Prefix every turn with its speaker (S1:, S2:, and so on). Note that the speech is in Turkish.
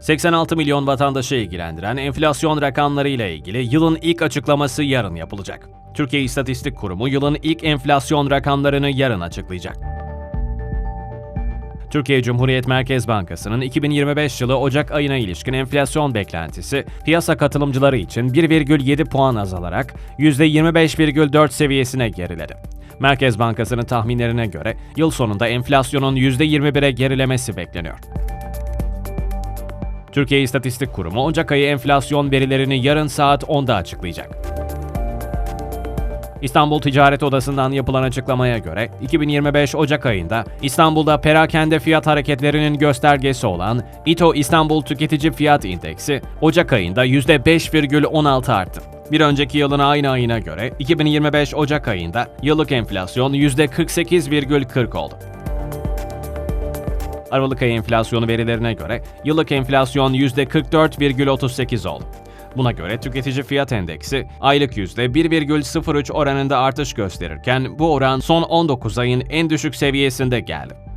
S1: 86 milyon vatandaşı ilgilendiren enflasyon rakamları ile ilgili yılın ilk açıklaması yarın yapılacak. Türkiye İstatistik Kurumu yılın ilk enflasyon rakamlarını yarın açıklayacak. Türkiye Cumhuriyet Merkez Bankası'nın 2025 yılı Ocak ayına ilişkin enflasyon beklentisi piyasa katılımcıları için 1,7 puan azalarak %25,4 seviyesine geriledi. Merkez Bankası'nın tahminlerine göre yıl sonunda enflasyonun %21'e gerilemesi bekleniyor. Türkiye İstatistik Kurumu Ocak ayı enflasyon verilerini yarın saat 10'da açıklayacak. İstanbul Ticaret Odası'ndan yapılan açıklamaya göre 2025 Ocak ayında İstanbul'da perakende fiyat hareketlerinin göstergesi olan İTO İstanbul Tüketici Fiyat İndeksi Ocak ayında %5,16 arttı. Bir önceki yılın aynı ayına göre 2025 Ocak ayında yıllık enflasyon %48,40 oldu. Aralık ayı enflasyonu verilerine göre yıllık enflasyon %44,38 oldu. Buna göre tüketici fiyat endeksi aylık %1,03 oranında artış gösterirken bu oran son 19 ayın en düşük seviyesinde geldi.